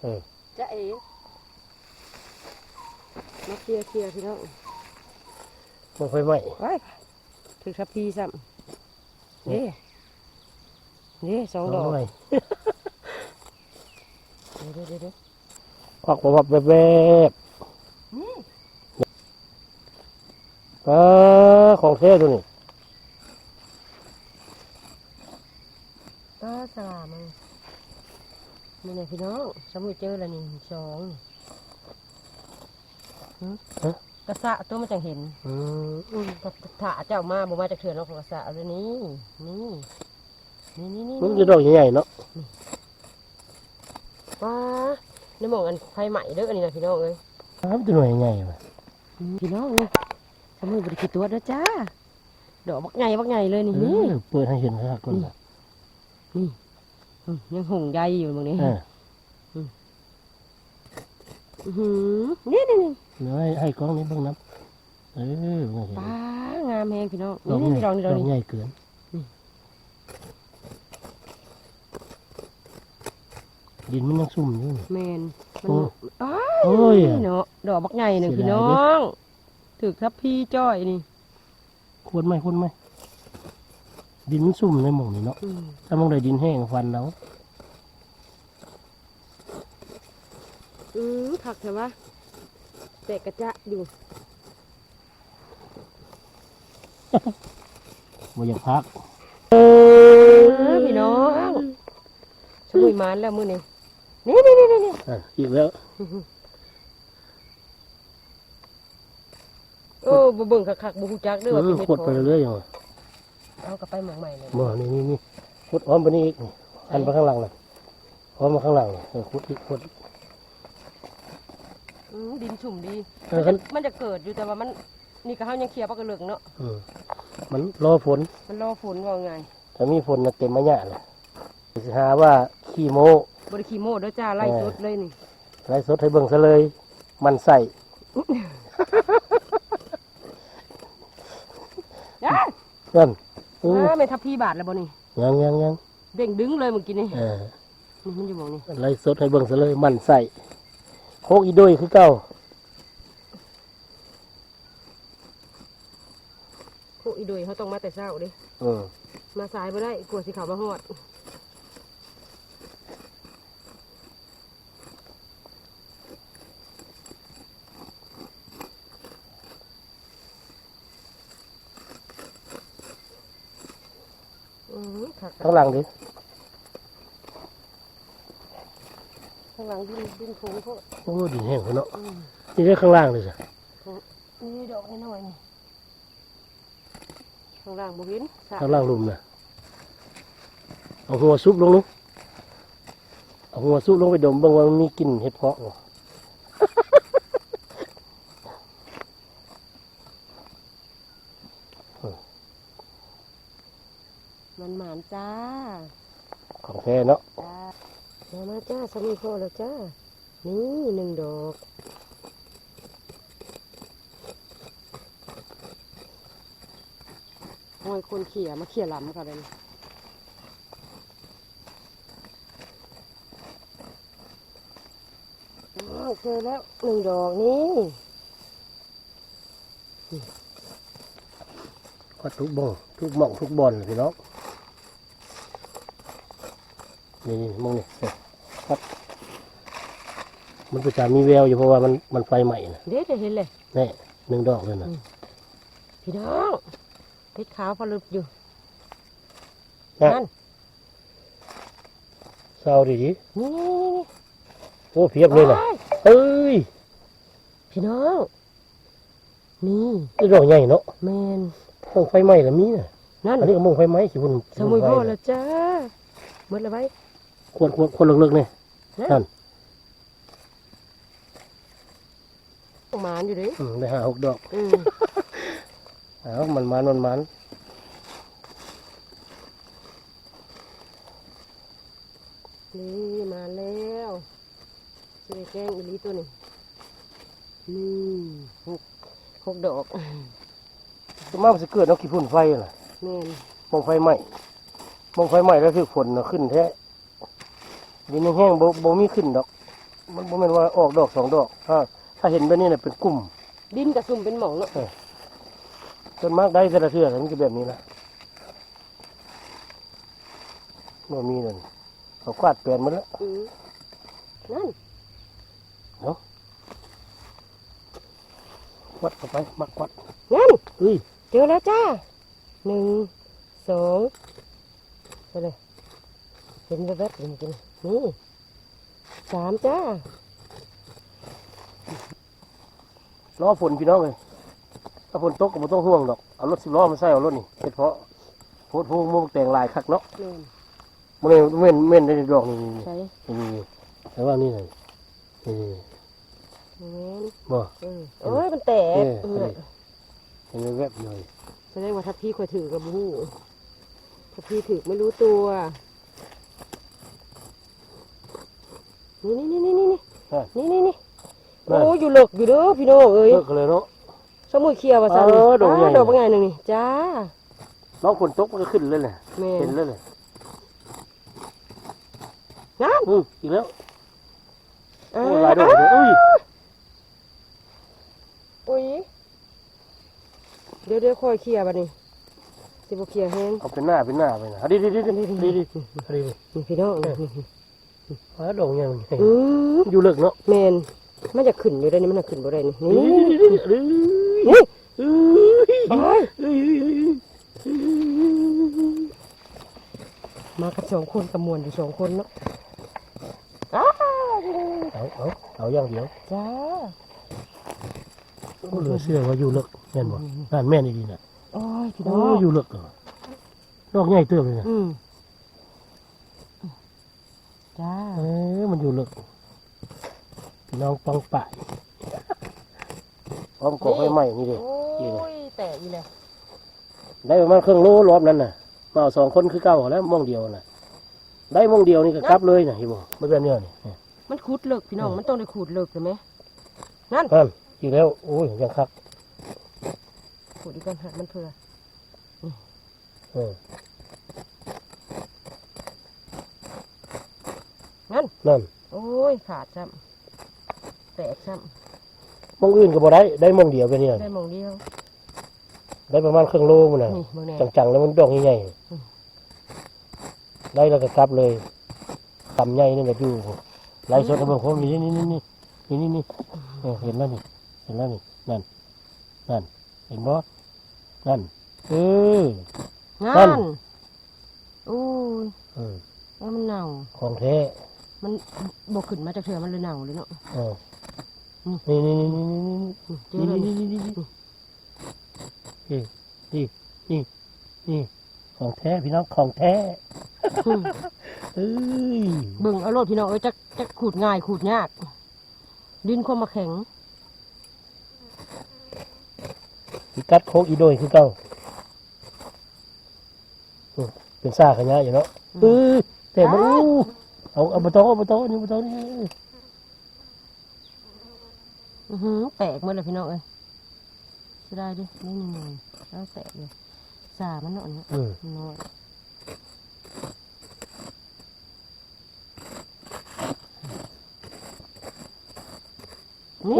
เออจะเอ๋มาเคลียร์เคลียร์พี่น้องมันไฟไหม้ไว้ถึงสับพีซ้ำนี่นี่สองดอกไม้เดี๋ยวเดี๋ยวเดี๋ยวออกมาแบบแบบแบบนี่อ่าของแท้ตัวนี้ตาสลามัน นี่ไงพี่น้องสมุยเจอแล้วนี่สองหึกระสะตัวมันจังเห็นอืมกระถาเจ้ามาบ่มาจากเถื่อนเนาะกระสะเอาเลยนี่นี่นี่นี่นี่มันจะดอกใหญ่ๆเนาะว้าในหมองอันไฟใหม่เด้ออันนี้นะพี่น้องเอ้ยอ้าวมันจะหน่วยใหญ่ว่ะพี่น้องนี่สมุยบริกิตตัวเด้อจ้าดอกบักไงบักไงเลยนี่เอนี่อเปิดให้เห็นครับคนละอืม ยังหงใยอยู่ตรงนี้เอออื้อหือนี่นี่นี่เดี๋ยวให้ให้กล้องนี้เบ้างน้ำเออมันเห็นป้างามแหงพี่น้องดอกนี่ใหนี่ญ่ดอกนี่ดดอกอกนี่ใหญ่เกินนี่ดินมันยังซุ่มอยู่นี่แมนมันโอ้อ้าโอ้ยเนาะดอกบักไงหนึ่งเสียพี่ดายน้เด้อองถึกทับพี่จ้อยนี่ควรไหมควรไหม ดินมันซุ่มในหม่องนี่เนาะอืมถ้าหมองใดดินแห้งฟันแล้วอืมผักใช่ปะแต่กระจะอยู่บ่อยากพักเออพี่น้องช่วยมันแล้วมือนี่นี่นี่นี่นี่อะอีกแล้วโอ้บ่เบิ่งคักๆบ่ฮู้จักเด้อว่าอืเป็นมเห็ดขดไปเพาะเรื่อยๆอย่าง เอากลับไปหมองใหม่เลยบ่นี่นี่นี่ขดอ้อมไปนี่อีกนี่อันไปข้างหลังน่ะอ้อมมาข้างหลังน่ะเออขุดอีกขุด อืมดินชุ่มดี เออคัน มันจะเกิดอยู่แต่ว่ามันนี่ก็เฮายังเคลียร์ปากกระเหลืองเนาะอืมมันรอฝน มันรอฝนว่าไงถ้ามีฝนน่ะเต็มมะยะเลยสิหาว่าขี้โมบริคีโมเด้อจ้าไล่เออสุดเลยนี่ไลฟ์สดให้เบิ่งซะเลย มันใส่จ้านั่น อือเออแม่ทับพี่บาทแล้วบ่นี่ยังยังยังเด้งดึงเลยเมื่อกี้นี่เออนี่มันอยู่หมองนี่ไลฟ์สดให้เบิ่งซะเลยมันใส่โคกอีโด้วยคือเก่าโคอีโดยเขาต้องมาแต่เช้าเด้อืมมาสายบ่ได้กลัวสิเขามาฮอด ข้างหลังดิข้างหลังดินดินโถงเขาโอ้ดินแห้งพุ่นเนาะอืมนี่ได้ข้างล่างเลยจ้ะนี่ดอกน้อยๆนี่ข้างล่างบ่เห็นสระข้างล่างลุมน่ะเอาหัวซุบลงลูกเอาหัวซุบลงไปดมเบิ่งว่ามันมีกลิ่นเห็ดเพาะ มันหมานจ้าของแท้เนาะจ้ามามาจ้าสามีพ่อแล้วจ้า นี่หนึ่งดอกหอยคนเขี่ยมาเขี่ยลำกันเลยอ้าวเจอแล้วหนึ่งดอกนี่ก็ทุกบ่งทุกหม่องทุกบอนพี่น้อง นี่นี่มองนี่เนี่ยครับ มันก็จะมีแววอยู่เพราะว่ามันมันไฟใหม่นะเด็ดเห็นเลยนี่หนึ่งดอกเลยนะพี่น้องเพชรขาวพอลึกอยู่นะนั่นเศร้าดีดีนี่นี่นี่นี่โอ้เพียบเลยนะว้ายเอ้ยพี่น้องนี่นี่ดอกใหญ่เนาะแมนมองไฟไหม้แล้วมีน่ะนั่นอันนี้ก็มองไฟไหม้ขี้ฝุ่นสมุยพ่อไฟแล้วจ้าหมดแล้วไว้ ควรควรควรเลิกๆเนี่ยนั่นหมานอยู่เดิอืมได้ห้าหกดอกอืมอ้าวมันมันมันมันนี่มาแล้วสวยแกงอีหลีตัวนี้นี่หกหกดอกจะมามันจะเกิดเนาะขี้ฝุ่นไฟน่ะแม่นมองไฟไหม้มองไฟไหม้แล้วคือฝนน่ะขึ้นแท้ ดินแห้งๆบ่บ่มีขึ้นดอก มันบ่แม่นว่าออกดอกสองดอกถ้าถ้าเห็นแบบนี้น่ะเป็นกลุ่มดินกระซุ่มเป็นหมองเนาะส่วนมากได้แต่ละเทื่อมันจะแบบนี้นะบ่มีนั่นเขากวาดเปลี่ยนหมดแล้วอืมนั่นวัดเข้าไปมักวัดนั่นเฮ้ยเจอแล้วจ้าหนึ่งสองไปเลยเห็นแวบๆจริงๆนี่ สามจ้าล้อฝนพี่น้องเลยถ้าฝนตกก็บ่ต้องห่วงดอก เอารถสิบล้อมาใส่เอารถนี่เฉพาะโพดโพงมุงแต่งลายคักเนาะแม่นมันเม่นเม่นได้ดอกนี่นี่ใช่นี่นี่แต่ว่านี่น่ะนี่นี่แม่นบ่เออโอ้ยมันแตกเออเออันอนี้เห็นแวบๆหน่อยแสดงว่าถ้าพี่คอยถือกับบูถ้าพี่ถือไม่รู้ตัว นี่นี่นี่นี่นี่นี่นี่นี่โอ้อยู่เลิกอยู่เด้อพี่น้องเอ้ยเลิกกันเลยเนาะสมุยเคียวว่าสั่นเออดอกใหญ่าดอกเป็นไงหนึ่งนี่จ้าน้องฝนตกมันก็ขึ้นเลยแหละแม่เห็นนเลยแหละงามอืออีกแล้วอ่าโอ้ยหลายดอกเลยอุ้ยอุ้ยเดี๋ยวเดี๋ยวคอยเคลียร์บัดนี้สิบ่เคลียร์แฮงเอาเป็นหน้าเป็นหน้าไปนะเอาดิดิดิดิดิดิดิเอาดิดินี่พี่น้อง นี่เอาดอกยังไงอืมอยู่เลิกเนาะแมนมันจะขึ้นอยู่ได้นี่มันจะขึ้นบ่ได้นี่ดินี่ดิดิดิดินี่เอ้ยโอ้ยเอ้ยมากันสองคนกับมวนอยู่สองคนเนาะอ้าเอาเอาเอาอย่างเดียวจ้าโอ้เหลือเชื่อว่าอยู่เลิกแม่นบ่นั่นแม่นดีๆน่ะโอ้ยพี่โอ้น้องอยู่เลิกเหรอดอกใหญ่เติบเลยนะอืม จ้าเออมันอยู่เลิกพี่น้องปังป่ายพร้อมกอกไฟใหม่นี่เด้โอ้ยแต่อีเลยได้ประมาณครึ่งโลรอบนั้นน่ะ มาเอาสองคนคือเก่าแล้วมองเดียวน่ะ ได้มองเดียวนี่ก็กลับเลยน่ะเห็นบ่ไม่แบบเนี้ยนี่ มันขูดเลิกพี่น้องมันต้องได้ขูดเลิกเลยไหมนั่นนั่นอีกแล้วโอ้ยยังคักขูดอีกกันหักมันเผื่อเออ นั่นนั่นโอ้ยขาดซ้ำแตกซ้มองอื่นก็บ่ได้ได้มองเดียวไปเนี่ยำได้หมองเดียวได้ประมาณครึ่งโลมันน่ะนี่เบางแน่จังๆแล้วมันดอกใหญ่อืมๆได้แล้วก็กลับเลยตำใหญ่นี่ก็อยู่ไล่สดให้เบิ่งผมนี่นี่นี่นี่นี่นี่นี่เออเห็นแล้วนี่เห็นแล้วนี่นั่นนั่นเห็นบ่นั่นเอองานั่น นโอ้ยเออแล้วมันเน่าของแท้ มันบกขึ้นมาจากเถื่อมันเลยเน่าเลยเนาะเอออืมนี่นี่นี่นี่นี่อืมเจอนี่เลยนี่นี่นี่นี่นี่นี่นี่นี่ของแท้พี่น้องของแท้อืมเอ้ยเบิ่งเอาโลดพี่น้องเอ้ยจะจะขูดง่ายขูดยาก ดินความมาแข็งอีกัดโคกอีโดยคือเก่าอืมเป็นซ่าขยะอยู่เนาะเออแต่มันอู้ เอาเอาบะโตเอาบะโตนี่บะโตนี่อือหือแตกหมดเลยพี่น้องเอ้ยเสียดายดินี่หนึ่งแล้วแตกเลยสามันเนาะเนี่ยเออน้อยนี่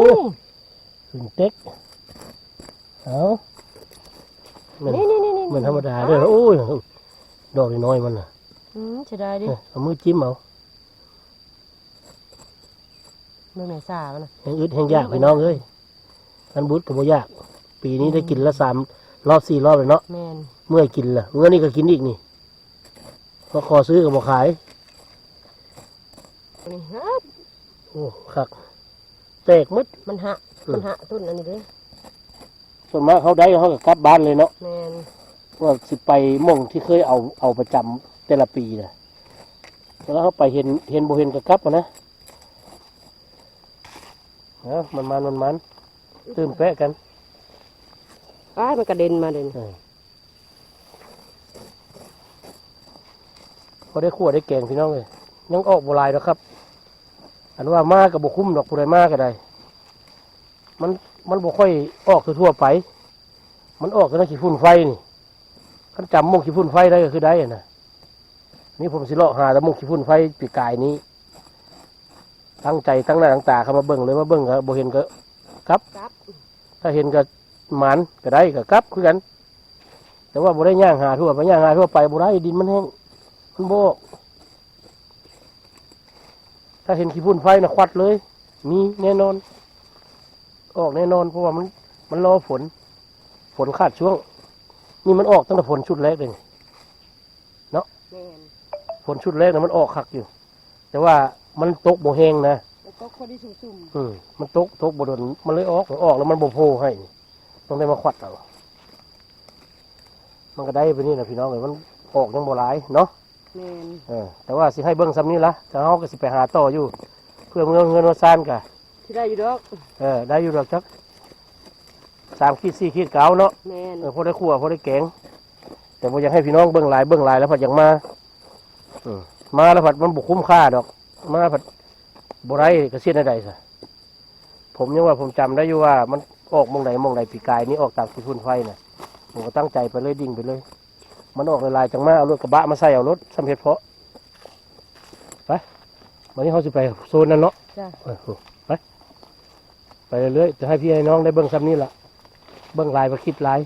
ขึ้นเต็กเอาเหมือนนี่นี่นี่นี่เหมือนธรรมดาเด้อโอ้ยดอกน้อยๆมันน่ะอืมเสียดายดิเนี่ยเอามือจิ้มเอา เมื่อไหร่สามันนะแห้งอึดแห้งยากพี่น้องเอ้ยกันบุตรก็บ่ยาก ปีนี้ได้กินละสามรอบสี่รอบเลยเนาะแมนเมื่อยกินล่ะเมื่อนี่ก็กินอีกนี่พอขอซื้อก็บ่ขายนี่ฮะโอ้คักแตกหมด มันหะอืม มันหะต้นอันนี้เด้ส่วนมากเขาได้เขาก็กลับบ้านเลยเนาะแมนว่าสิไปหม่องที่เคยเอาเอาประจำแต่ละปีน่ะแล้วเขาไปเห็นเห็นบ่เห็นก็กลับมานะ นะมันมันมันมันตื่นแปะกันอ้ายมันกระเด็นมาเลยเออพอได้ขวดได้แกงพี่น้องเลยยังออกโบราณแล้วครับ อันว่ามากับบคุ้มดอกผู้ใดมาก็ได้ มันมันบ่ค่อยออกทั่วๆไป มันออกแต่ในขี้ฝุ่นไฟนี่คันจำหมกขี้ฝุ่นไฟได้ก็คือได้อะนะนี่ผมสิเลาะหาแต่หมกขี้ฝุ่นไฟปีกายนี้ ตั้งใจตั้งหน้าตั้งตาเข้ามาเบิ่งเลยมาเบิ่งก็บ่เห็นก็กลับถ้าเห็นก็หมานก็ได้ก็กลับคือกัน แต่ว่าบ่ได้ย่างหาทั่วไปย่างหาทั่วไปบ่ได้ดินมันแห้งมันโบกถ้าเห็นขี้พุ่นไฟนะควัดเลย มีแน่นอน ออกแน่นอนเพราะว่ามันมันรอฝน ฝนขาดช่วง นี่มันออกตั้งแต่ฝนชุดแรกเลยแม่นฝนชุดแรกนะมันออกคักอยู่ แต่ว่า มันตกโบแห้งนะแล้วก็คนที่ซุ่มอืมมันตกตกบโดนมันเลยออกออกแล้วมันโบโพให้ต้องได้มาควัดเอามันก็ได้ไปนี่นะพี่น้องเลยมันออกยังโบหลายเนาะๆแม่นเออแต่ว่าสิให้เบิ้งซ้ำนี้ละถ้าเฮาก็สิไปหาต่ออยู่ เพื่อเงินเงินมาซ่านกะที่ได้อยู่ดอกเออได้อยู่ดอกจักสามขีดสี่ขีดเก้าเนาะ แม่นเออพอได้ขัวพอได้แกง แต่ผมอยากให้พี่น้องเบิ้งหลายเบิ้งหลายแล้วผัดอย่างมาอืมมาแล้วผัดมันบุคุ้มค่าดอก มาผัดบไรกระเสียนใดๆซะผมยังว่าผมจำได้อยู่ว่ามันออกหมองไหนมองไหนปีกายนี้ออกตามที่พุ่นไฟน่ะผมก็ตั้งใจไปเลยดิ่งไปเลย มันออกลายๆจังมาเอารถกระบะมาใส่เอารถสำเร็จเพาะไปวันนี้เขาสิไปโซนนั้นเนาะจ้ะเออไปไปเรื่อยๆจะให้พี่ให้น้องได้เบิ้งซ้ำนี่ละเบิ้งลายมาคิดลาย